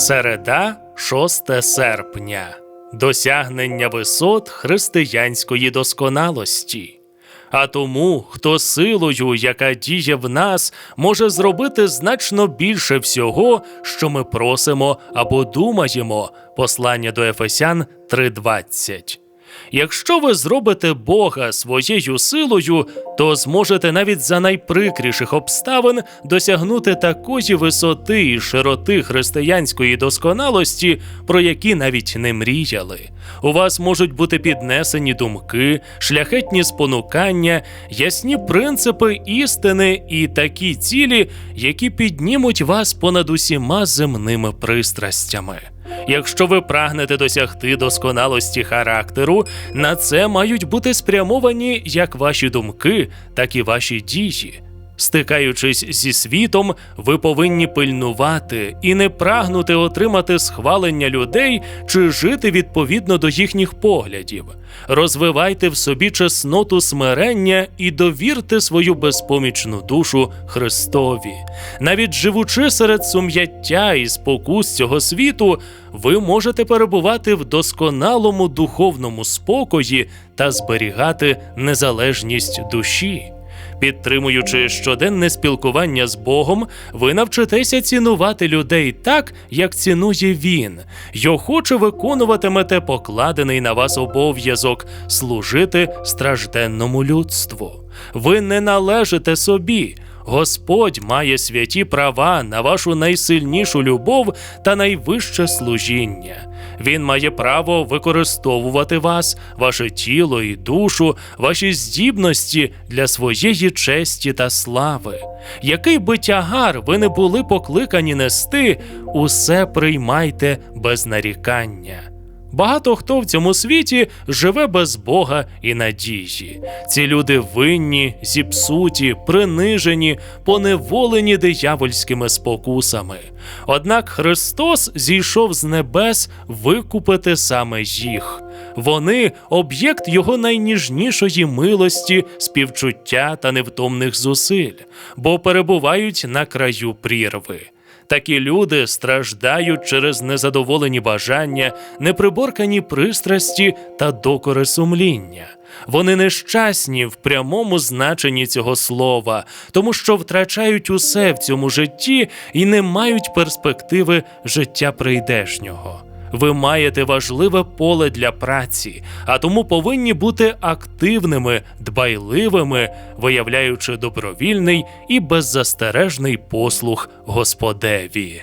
Середа, 6 серпня. Досягнення висот християнської досконалості. А тому, хто силою, яка діє в нас, може зробити значно більше всього, що ми просимо або думаємо. Послання до Ефесян 3:20. Якщо ви зробите Бога своєю силою, то зможете навіть за найприкріших обставин досягнути такої висоти і широти християнської досконалості, про які навіть не мріяли. У вас можуть бути піднесені думки, шляхетні спонукання, ясні принципи істини і такі цілі, які піднімуть вас понад усіма земними пристрастями. Якщо ви прагнете досягти досконалості характеру, на це мають бути спрямовані як ваші думки, так і ваші дії. Стикаючись зі світом, ви повинні пильнувати і не прагнути отримати схвалення людей чи жити відповідно до їхніх поглядів. Розвивайте в собі чесноту смирення і довірте свою безпомічну душу Христові. Навіть живучи серед сум'яття і спокус цього світу, ви можете перебувати в досконалому духовному спокої та зберігати незалежність душі. Підтримуючи щоденне спілкування з Богом, ви навчитеся цінувати людей так, як цінує він, й охоче виконуватимете покладений на вас обов'язок служити стражденному людству. Ви не належите собі. Господь має святі права на вашу найсильнішу любов та найвище служіння. Він має право використовувати вас, ваше тіло і душу, ваші здібності для своєї честі та слави. Який би тягар ви не були покликані нести, усе приймайте без нарікання. Багато хто в цьому світі живе без Бога і надії. Ці люди винні, зіпсуті, принижені, поневолені диявольськими спокусами. Однак Христос зійшов з небес викупити саме їх. Вони об'єкт його найніжнішої милості, співчуття та невтомних зусиль, бо перебувають на краю прірви. Такі люди страждають через незадоволені бажання, неприборкані пристрасті та докори сумління. Вони нещасні в прямому значенні цього слова, тому що втрачають усе в цьому житті і не мають перспективи життя прийдешнього. Ви маєте важливе поле для праці, а тому повинні бути активними, дбайливими, виявляючи добровільний і беззастережний послуг Господеві.